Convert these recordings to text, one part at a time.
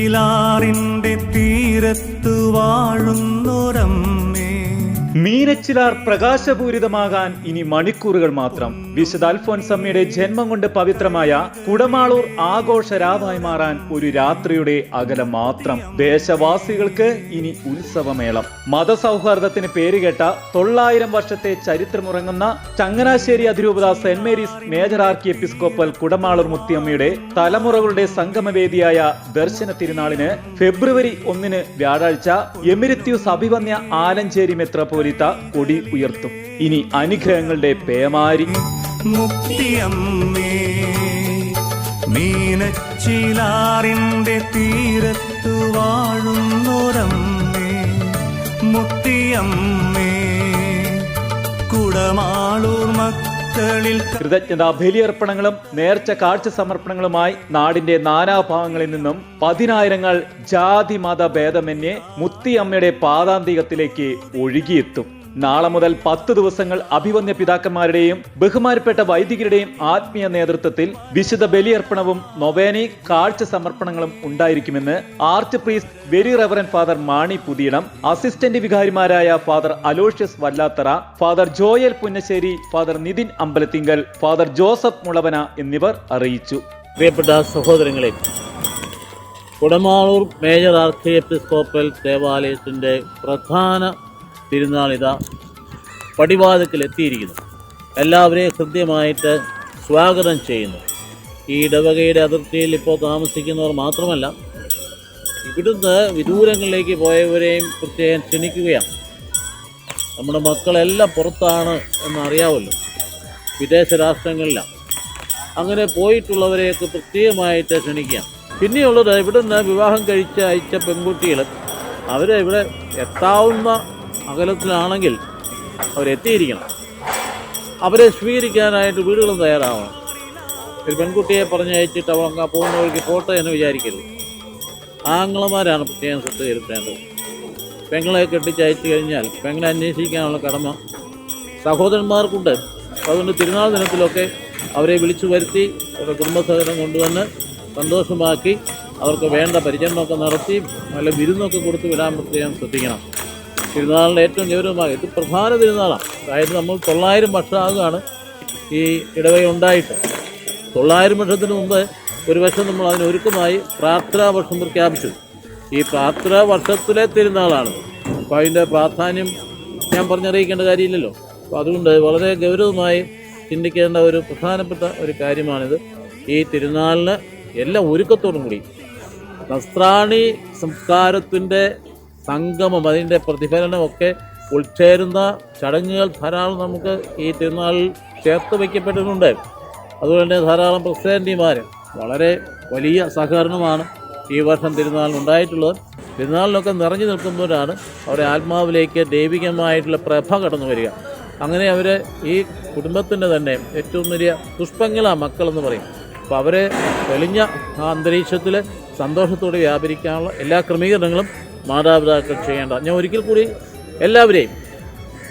മീനച്ചിലാറിന്റെ തീരത്തു വാഴുന്നൊരമ്മേ. മീനച്ചിലാർ പ്രകാശപൂരിതമാകാൻ ഇനി മണിക്കൂറുകൾ മാത്രം. വിശുദ്ധ അൽഫോൻസമ്മയുടെ ജന്മം കൊണ്ട് പവിത്രമായ കുടമാളൂർ ആഘോഷരാവായി മാറാൻ ഒരു രാത്രിയുടെ അകലം മാത്രം. ദേശവാസികൾക്ക് ഇനി ഉത്സവമേളം. മതസൗഹാർദ്ദത്തിന് പേരുകേട്ട തൊള്ളായിരം വർഷത്തെ ചരിത്രമുറങ്ങുന്ന ചങ്ങനാശ്ശേരി അതിരൂപത saint Mary's major archiepiscopal Kudamaloor മുത്തിയമ്മയുടെ തലമുറകളുടെ സംഗമവേദിയായ ദർശന തിരുനാളിന് ഫെബ്രുവരി ഒന്നിന് വ്യാഴാഴ്ച എമിരത്യൂസ് അഭിവന്യ ആലഞ്ചേരി മെത്രാപ്പോലിത്ത കൊടി ഉയർത്തും. ഇനി അനുഗ്രഹങ്ങളുടെ പേമാരി. മുക്തിയമ്മേ മീനച്ചിലാറിന്റെ തീരത്തു വാഴുന്നൊരമ്മേ മുക്തിയമ്മേ കുടമാളൂർ മക്കളിൽ കൃതജ്ഞതാ ബലിയർപ്പണങ്ങളും നേർച്ച കാഴ്ച സമർപ്പണങ്ങളുമായി നാടിന്റെ നാനാഭാഗങ്ങളിൽ നിന്നും പതിനായിരങ്ങൾ ജാതി മത ഭേദമന്യേ മുത്തിയമ്മയുടെ പാദാന്തികത്തിലേക്ക് ഒഴുകിയെത്തും. നാളെ മുതൽ പത്ത് ദിവസങ്ങൾ അഭിവന്യ പിതാക്കന്മാരുടെയും ബഹുമാനപ്പെട്ട വൈദികരുടെയും ആത്മീയ നേതൃത്വത്തിൽ വിശുദ്ധ ബലിയർപ്പണവും നൊവേനി കാഴ്ച സമർപ്പണങ്ങളും ഉണ്ടായിരിക്കുമെന്ന് archpriest very reverend father Mani Puthiyidam assistant വികാരിമാരായ father Aloysius Vallathara father Joel Punnassery father Nithin Ambalathinkal father Joseph Mulavana എന്നിവർ അറിയിച്ചു. പ്രിയപ്പെട്ട സഹോദരങ്ങളെ കുടമാളൂർ മേജർ ആർച്ച് എപ്പിസ്കോപ്പൽ ദേവാലയത്തിന്റെ പ്രധാന തിരുനാളിത പടിവാതിക്കൽ എത്തിയിരിക്കുന്നു. എല്ലാവരെയും ഹൃദ്യമായിട്ട് സ്വാഗതം ചെയ്യുന്നു. ഈ ഇടവകയുടെ അതിർത്തിയിൽ ഇപ്പോൾ താമസിക്കുന്നവർ മാത്രമല്ല ഇവിടുന്ന് വിദൂരങ്ങളിലേക്ക് പോയവരെയും പ്രത്യേകം ക്ഷണിക്കുകയാണ്. നമ്മുടെ മക്കളെല്ലാം പുറത്താണ് എന്നറിയാമല്ലോ വിദേശ രാഷ്ട്രങ്ങളിലാണ്. അങ്ങനെ പോയിട്ടുള്ളവരെയൊക്കെ പ്രത്യേകമായിട്ട് ക്ഷണിക്കാം പിന്നെയുള്ളത് ഇവിടുന്ന് വിവാഹം കഴിച്ച് അയച്ച പെൺകുട്ടികൾ അവരെ ഇവിടെ എത്താവുന്ന അകലത്തിലാണെങ്കിൽ അവരെത്തിയിരിക്കണം. അവരെ സ്വീകരിക്കാനായിട്ട് വീടുകളും തയ്യാറാവണം. ഒരു പെൺകുട്ടിയെ പറഞ്ഞയച്ചിട്ട് അവളങ്ങ പോകുന്ന വഴിക്ക് പോട്ടെ എന്ന് വിചാരിക്കരുത്. ആങ്ങളമാരാണ് പ്രത്യേകം ശ്രദ്ധ ചെലുത്തേണ്ടത്. പെങ്ങളെ കെട്ടിച്ചയച്ചു കഴിഞ്ഞാൽ പെങ്ങളെ അന്വേഷിക്കാനുള്ള കടമ സഹോദരന്മാർക്കുണ്ട്. അതുകൊണ്ട് തിരുനാൾ ദിനത്തിലൊക്കെ അവരെ വിളിച്ചു വരുത്തി അവരുടെ കുടുംബസഹകരണം കൊണ്ടുവന്ന് സന്തോഷമാക്കി അവർക്ക് വേണ്ട പരിചരണമൊക്കെ നടത്തി നല്ല വിരുന്നൊക്കെ കൊടുത്ത് വിടാൻ പ്രത്യേകം ശ്രദ്ധിക്കണം. തിരുനാളിന്റെ ഏറ്റവും ഗൗരവമായ ഇത് പ്രധാന തിരുനാളാണ്. അതായത് നമ്മൾ തൊള്ളായിരം വർഷമാകുകയാണ് ഈ ഇടവക ഉണ്ടായിട്ട്. തൊള്ളായിരം വർഷത്തിന് മുമ്പ് ഒരു വർഷം നമ്മൾ അതിന് ഒരുക്കമായി പ്രാർത്ഥനാ വർഷം പ്രഖ്യാപിച്ചു. ഈ പ്രാർത്ഥനാ വർഷത്തിലെ തിരുനാളാണ്. അപ്പോൾ അതിന്റെ പ്രാധാന്യം ഞാൻ പറഞ്ഞറിയിക്കേണ്ട കാര്യമില്ലല്ലോ. അപ്പോൾ അതുകൊണ്ട് വളരെ ഗൗരവമായി ചിന്തിക്കേണ്ട ഒരു പ്രധാനപ്പെട്ട ഒരു കാര്യമാണിത്. ഈ തിരുനാളിന് എല്ലാം ഒരുക്കത്തോടും കൂടി. നസ്രാണി സംസ്കാരത്തിന്റെ സംഗമം അതിന്റെ പ്രതിഫലനമൊക്കെ ഉൾച്ചേരുന്ന ചടങ്ങുകൾ ധാരാളം നമുക്ക് ഈ തിരുനാളിൽ ചേർത്ത് വയ്ക്കപ്പെട്ടിട്ടുണ്ട്. അതുപോലെ തന്നെ ധാരാളം പ്രസിഡന്റിമാർ വളരെ വലിയ സഹകരണമാണ് ഈ വർഷം തിരുനാളിന് ഉണ്ടായിട്ടുള്ളത്. തിരുനാളിലൊക്കെ നിറഞ്ഞു നിൽക്കുന്നവരാണ് അവരുടെ ആത്മാവിലേക്ക് ദൈവികമായിട്ടുള്ള പ്രഭ കടന്നു വരിക. അങ്ങനെ അവർ ഈ കുടുംബത്തിന്റെ തന്നെ ഏറ്റവും വലിയ പുഷ്പങ്ങളാണ് മക്കളെന്ന് പറയും. അപ്പോൾ അവരെ തെളിഞ്ഞ ആ അന്തരീക്ഷത്തിൽ സന്തോഷത്തോടെ വ്യാപരിക്കാനുള്ള എല്ലാ ക്രമീകരണങ്ങളും മാതാപിതാക്കൾ ചെയ്യേണ്ട. ഞാൻ ഒരിക്കൽ കൂടി എല്ലാവരെയും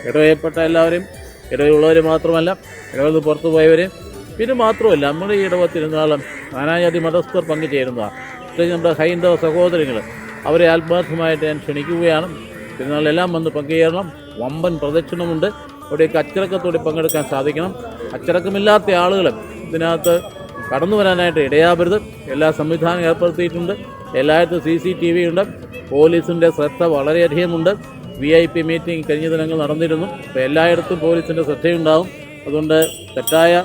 ഇടവയപ്പെട്ട എല്ലാവരെയും ഇടവയുള്ളവർ മാത്രമല്ല ഇടവയിൽ നിന്ന് പുറത്തു പോയവരെയും പിന്നെ മാത്രമല്ല നമ്മുടെ ഈ ഇടവ തിരുനാളും നാനാജാതി മതസ്ഥർ പങ്കുചേരുന്നതാണ് പ്രത്യേകിച്ച് നമ്മുടെ ഹൈന്ദവ സഹോദരങ്ങൾ അവരെ ആത്മാർത്ഥമായിട്ട് ഞാൻ ക്ഷണിക്കുകയാണ്. തിരുനാളെല്ലാം വന്ന് പങ്കുചേരണം. വമ്പൻ പ്രദക്ഷിണമുണ്ട്. അവിടെയൊക്കെ അച്ചടക്കത്തോടെ പങ്കെടുക്കാൻ സാധിക്കണം. അച്ചടക്കമില്ലാത്ത ആളുകൾ ഇതിനകത്ത് കടന്നു വരാനായിട്ട് ഇടയാവരുത്. എല്ലാ സംവിധാനം ഏർപ്പെടുത്തിയിട്ടുണ്ട്. എല്ലായിടത്തും സി സി ടി വി ഉണ്ട്. പോലീസിന്റെ ശ്രദ്ധ വളരെയധികമുണ്ട്. വി ഐ പി മീറ്റിംഗ് കഴിഞ്ഞ ദിനങ്ങൾ നടന്നിരുന്നു. അപ്പോൾ എല്ലായിടത്തും പോലീസിന്റെ ശ്രദ്ധയുണ്ടാവും. അതുകൊണ്ട് തെറ്റായ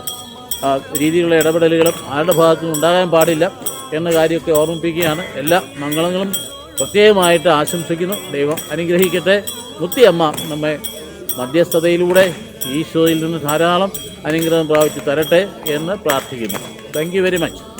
രീതിയിലുള്ള ഇടപെടലുകളും ആരുടെ ഭാഗത്തുനിന്നും ഉണ്ടാകാൻ പാടില്ല എന്ന കാര്യമൊക്കെ ഓർമ്മിപ്പിക്കുകയാണ്. എല്ലാ മംഗളങ്ങളും പ്രത്യേകമായിട്ട് ആശംസിക്കുന്നു. ദൈവം അനുഗ്രഹിക്കട്ടെ. മുത്തിയമ്മ നമ്മെ മധ്യസ്ഥതയിലൂടെ ഈശോയിൽ നിന്ന് ധാരാളം അനുഗ്രഹം പ്രാപിച്ച് തരട്ടെ എന്ന് പ്രാർത്ഥിക്കുന്നു. താങ്ക് വെരി മച്ച്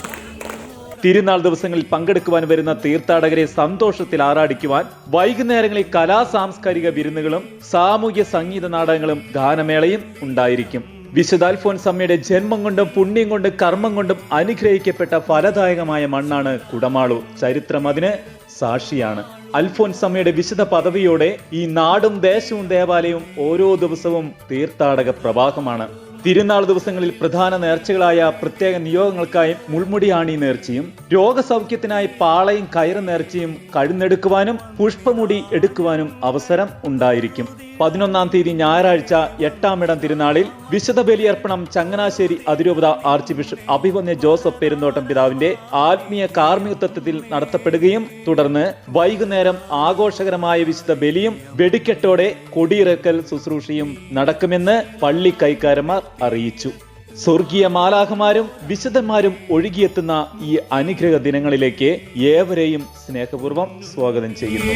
തിരുനാൾ ദിവസങ്ങളിൽ പങ്കെടുക്കുവാൻ വരുന്ന തീർത്ഥാടകരെ സന്തോഷത്തിൽ ആറാടിക്കുവാൻ വൈകുന്നേരങ്ങളിൽ കലാ സാംസ്കാരിക വിരുന്നുകളും സാമൂഹ്യ സംഗീത നാടകങ്ങളും ഗാനമേളയും ഉണ്ടായിരിക്കും. വിശുദ്ധ അൽഫോൻസമ്മയുടെ ജന്മം കൊണ്ടും പുണ്യം കൊണ്ടും കർമ്മം കൊണ്ടും അനുഗ്രഹിക്കപ്പെട്ട ഫലദായകമായ മണ്ണാണ് കുടമാളൂർ. ചരിത്രം അതിന് സാക്ഷിയാണ്. അൽഫോൻസമ്മയുടെ വിശുദ്ധ പദവിയോടെ ഈ നാടും ദേശവും ദേവാലയവും ഓരോ ദിവസവും തീർത്ഥാടക പ്രവാഹമാണ്. തിരുനാൾ ദിവസങ്ങളിൽ പ്രധാന നേർച്ചകളായ പ്രത്യേക നിയോഗങ്ങൾക്കായി മുൾമുടിയാണി നേർച്ചയും രോഗസൗഖ്യത്തിനായി പാളയും കയറ് നേർച്ചയും കഴുന്നെടുക്കുവാനും പുഷ്പമുടി എടുക്കുവാനും അവസരം ഉണ്ടായിരിക്കും. പതിനൊന്നാം തീയതി ഞായറാഴ്ച എട്ടാം ഇടം തിരുനാളിൽ വിശുദ്ധ ബലിയർപ്പണം ചങ്ങനാശ്ശേരി അതിരൂപത archbishop Abhimanyu Joseph Perumthottam പിതാവിന്റെ ആത്മീയ കാർമ്മികത്വത്തിൽ നടത്തപ്പെടുകയും തുടർന്ന് വൈകുന്നേരം ആഘോഷകരമായ വിശുദ്ധ ബലിയും വെടിക്കെട്ടോടെ കൊടിയിറക്കൽ ശുശ്രൂഷയും നടക്കുമെന്ന് പള്ളി കൈക്കാരന്മാർ അറിയിച്ചു. സ്വർഗീയ മാലാഹമാരും വിശുദ്ധന്മാരും ഒഴുകിയെത്തുന്ന ഈ അനുഗ്രഹ ദിനങ്ങളിലേക്ക് ഏവരെയും സ്നേഹപൂർവം സ്വാഗതം ചെയ്യുന്നു.